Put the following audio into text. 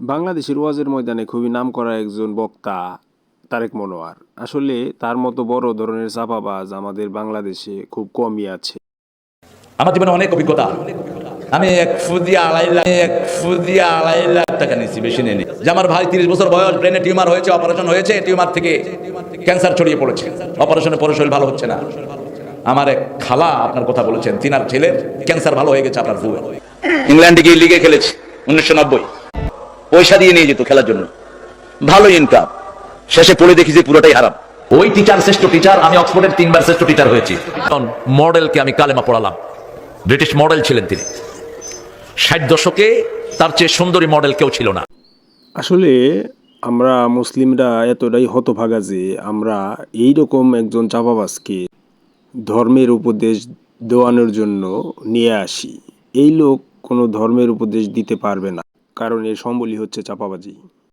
বাংলাদেশের ওয়াজের ময়দানে খুবই নামকরা একজন বক্তা তারেক মনোয়ার। আসলে তার মতো বড় ধরনের চাপাবাজ আমাদের বাংলাদেশে খুব কমই আছে। আমার জীবনে অনেক অভিজ্ঞতা আমি এক ফুদিয়া আড়াই লাখ এক ফুদিয়া আড়াই লাখ টাকা নিয়েছি বেশি নিয়ে যে আমার ভাই তিরিশ বছর বয়স ব্রেনে টিউমার হয়েছে অপারেশন হয়েছে টিউমার থেকে ক্যান্সার ছড়িয়ে পড়েছে। অপারেশনের পরে শরীর ভালো হচ্ছে না। আমার এক খালা আপনার কথা বলেছেন তিনার ছেলের ক্যান্সার ভালো হয়ে গেছে আপনার বুয়ে ইংল্যান্ডে গিয়ে লিগে খেলেছে। উনিশশো নব্বই। পয়সা দিয়ে নিয়ে যেত খেলার জন্য। ভালো ইনকাম শেষে পড়ে দেখি যে পুরোটাই হারাম। ওই টিচার শ্রেষ্ঠ টিচার আমি অক্সফোর্ডের তিনবার শ্রেষ্ঠ টিচার হয়েছি। মডেলকে আমি কালেমা পড়ালাম। ব্রিটিশ মডেল ছিলেন তিনি। ষাট দশকে তার চেয়ে সুন্দরী মডেল কেউ ছিল না। আসলে আমরা মুসলিমরা এতটাই হতভাগা যে আমরা এই রকম একজন চাপাবাজকে ধর্মের উপদেশ দেওয়ানোর জন্য নিয়ে আসি। এই লোক কোনো ধর্মের উপদেশ দিতে পারবে না। কারণ এর সম্বলই হচ্ছে চাপাবাজি।